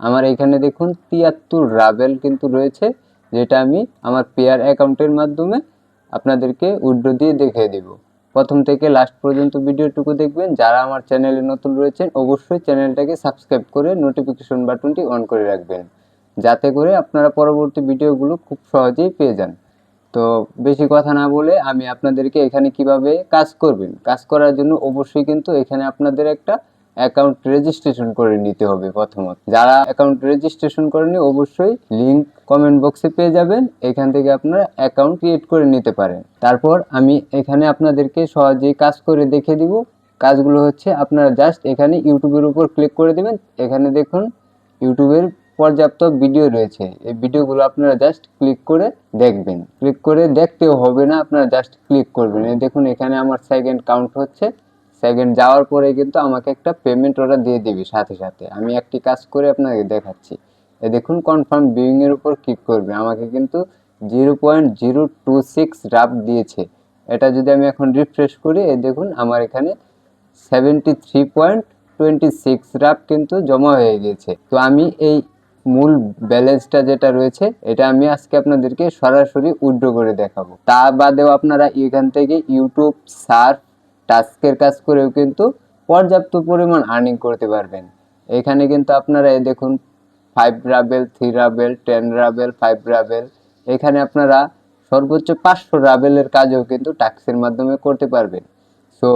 আমার এখানে দেখুন তিয়াত্তর রাবেল কিন্তু রয়েছে, যেটা আমি আমার পেয়ার অ্যাকাউন্টের মাধ্যমে আপনাদেরকে উইড্রো দিয়ে দেখিয়ে দিব। প্রথম থেকে লাস্ট পর্যন্ত ভিডিওটুকু দেখবেন, যারা আমার চ্যানেলে নতুন রয়েছেন, অবশ্যই চ্যানেলটাকে সাবস্ক্রাইব করে নোটিফিকেশন বাটনটি অন করে রাখবেন, যাতে করে আপনারা পরবর্তী ভিডিওগুলো খুব সহজেই পেয়ে যান। তো বেশি কথা না বলে আমি আপনাদেরকে এখানে কীভাবে কাজ করবেন, কাজ করার জন্য অবশ্যই কিন্তু এখানে আপনাদের একটা অ্যাকাউন্ট রেজিস্ট্রেশন করে নিতে হবে প্রথমত। যারা অ্যাকাউন্ট রেজিস্ট্রেশন করেনি অবশ্যই লিংক কমেন্ট বক্সে পেয়ে যাবেন। এখান থেকে আপনারা অ্যাকাউন্ট ক্রিয়েট করে নিতে পারেন। তারপর আমি এখানে আপনাদেরকে সহজেই কাজ করে দেখে দিব। কাজগুলো হচ্ছে, আপনারা জাস্ট এখানে ইউটিউবের উপর ক্লিক করে দেবেন। এখানে দেখুন ইউটিউবের পর্যাপ্ত ভিডিও রয়েছে। এই ভিডিওগুলো আপনারা জাস্ট ক্লিক করে দেখবেন। ক্লিক করে দেখতেও হবে না, আপনারা জাস্ট ক্লিক করবেন। দেখুন, এখানে আমার সেকেন্ড কাউন্ট হচ্ছে। সেকেন্ড যাওয়ার পরে কিন্তু আমাকে একটা পেমেন্ট ওরা দিয়ে দিবে সাথে সাথে। আমি একটি কাজ করে আপনাকে দেখাচ্ছি। এ দেখুন কনফার্ম বিউইং এর উপর ক্লিক করবে। আমাকে কিন্তু zero point zero two six rough দিয়েছে। এটা যদি আমি এখন রিফ্রেশ করি, এ দেখুন, আমার এখানে seventy three point twenty six rough কিন্তু জমা হয়ে গেছে তো আমি এই মূল ব্যালেন্সটা যেটা রয়েছে, এটা আমি আজকে আপনাদেরকে সরাসরি উইথড্র করে দেখাবো। তা বাদেও আপনারা এখান থেকে ইউটিউব সার্চ টাস্কের কাজ করেও কিন্তু পর্যাপ্ত পরিমাণ আর্নিং করতে পারবেন। এখানে কিন্তু আপনারা এই দেখুন five ruble three ruble ten ruble five ruble এখানে আপনারা সর্বোচ্চ পাঁচশো রাবেলের কাজও কিন্তু টাস্কের মাধ্যমে করতে পারবেন। সো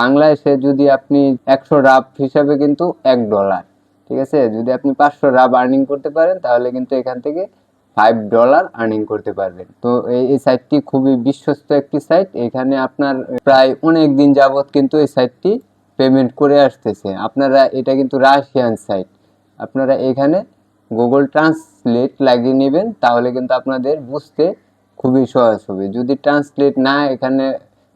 বাংলাদেশে যদি আপনি একশো রাব হিসাবে কিন্তু এক ডলার ঠিক আছে? যদি আপনি পাঁচশো রাব আর্নিং করতে পারেন, তাহলে কিন্তু এখান থেকে ফাইভ ডলার আর্নিং করতে পারবেন। তো এই সাইটটি খুবই বিশ্বস্ত একটি সাইট এখানে আপনার প্রায় অনেক দিন যাবৎ কিন্তু এই সাইটটি পেমেন্ট করে আসতেছে। আপনারা, এটা কিন্তু রাশিয়ান সাইট আপনারা এখানে গুগল ট্রান্সলেট লাগিয়ে নেবেন, তাহলে কিন্তু আপনাদের বুঝতে খুবই সহজ হবে। যদি ট্রান্সলেট না এখানে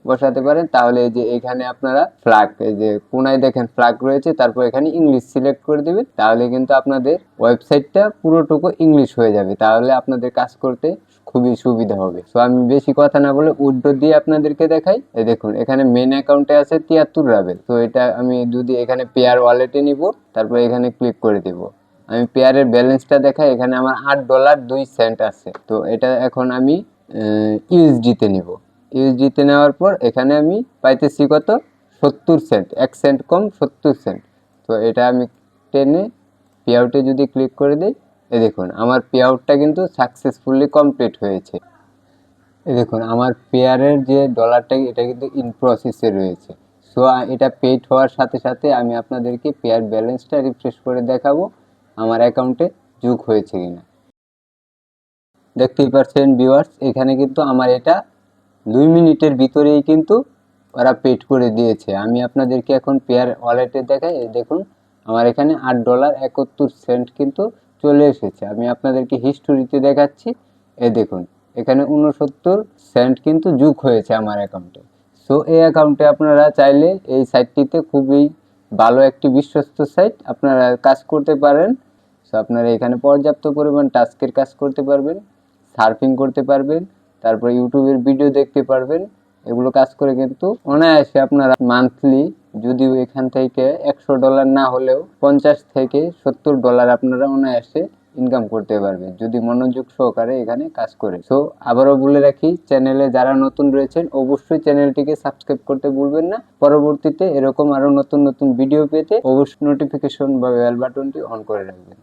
বসাতে পারেন, তাহলে এই যে এখানে আপনারা ফ্ল্যাগ এই যে কোনায় দেখেন ফ্ল্যাগ রয়েছে, তারপর এখানে ইংলিশ সিলেক্ট করে দিবেন, তাহলে কিন্তু আপনাদের ওয়েবসাইটটা পুরোটুকু ইংলিশ হয়ে যাবে, তাহলে আপনাদের কাজ করতে খুবই সুবিধা হবে। তো আমি বেশি কথা না বলে উইড্রো দিয়ে আপনাদেরকে দেখাই, এই দেখুন, এখানে মেন অ্যাকাউন্টে আছে তিয়াত্তর রাবেল, তো এটা আমি যদি এখানে পেয়ার ওয়ালেটে নিব, তারপর এখানে ক্লিক করে দিব। আমি পেয়ারের ব্যালেন্সটা দেখাই, এখানে আমার আট ডলার দুই সেন্ট আছে, তো এটা এখন আমি ইউএসডিতে নিব। ইউএসডিতে নেওয়ার পর এখানে আমি পাইতেছি কত? সত্তর সেন্ট এক সেন্ট কম সত্তর সেন্ট তো এটা আমি টেনে পে আউটে যদি ক্লিক করে দিই, এ দেখুন, আমার পে আউটটা কিন্তু সাকসেসফুলি কমপ্লিট হয়েছে। এ দেখুন, আমার পেয়ারের যে ডলারটা এটা কিন্তু ইন প্রসেসে রয়েছে। সো এটা পেড হওয়ার সাথে সাথে আমি আপনাদেরকে পেয়ার ব্যালেন্সটা রিফ্রেশ করে দেখাবো, আমার অ্যাকাউন্টে যোগ হয়েছে কিনা। দেখতেই পাচ্ছেন ভিউয়ার্স এখানে কিন্তু আমার এটা দুই মিনিটের ভিতরেই কিন্তু ওরা পেড করে দিয়েছে। আমি আপনাদেরকে এখন পেয়ার ওয়ালেটে দেখাই দেখুন, আমার এখানে আট ডলার একাত্তর সেন্ট কিন্তু চলে এসেছে। আমি আপনাদেরকে হিস্টোরিতে দেখাচ্ছি এ দেখুন, এখানে উনসত্তর সেন্ট কিন্তু যোগ হয়েছে আমার অ্যাকাউন্টে সো এই অ্যাকাউন্টে আপনারা চাইলে এই সাইটটিতে খুবই ভালো একটি বিশ্বস্ত সাইট আপনারা কাজ করতে পারেন। সো আপনারা এখানে পর্যাপ্ত পরিমাণ টাস্কের কাজ করতে পারবেন সার্ফিং করতে পারবেন তারপর ইউটিউবের ভিডিও দেখতে পারবেন। এগুলো কাজ করে কিন্তু অনায়াসে আপনারা মান্থলি যদিও এখান থেকে একশো ডলার না হলেও পঞ্চাশ থেকে সত্তর ডলার আপনারা অনায়াসে ইনকাম করতে পারবেন, যদি মনোযোগ সহকারে এখানে কাজ করে। সো আবারও বলে রাখি চ্যানেলে যারা নতুন রয়েছেন, অবশ্যই চ্যানেলটিকে সাবস্ক্রাইব করতে ভুলবেন না। পরবর্তীতে এরকম আরও নতুন নতুন ভিডিও পেতে অবশ্যই নোটিফিকেশন বা বেল বাটনটি অন করে রাখবেন।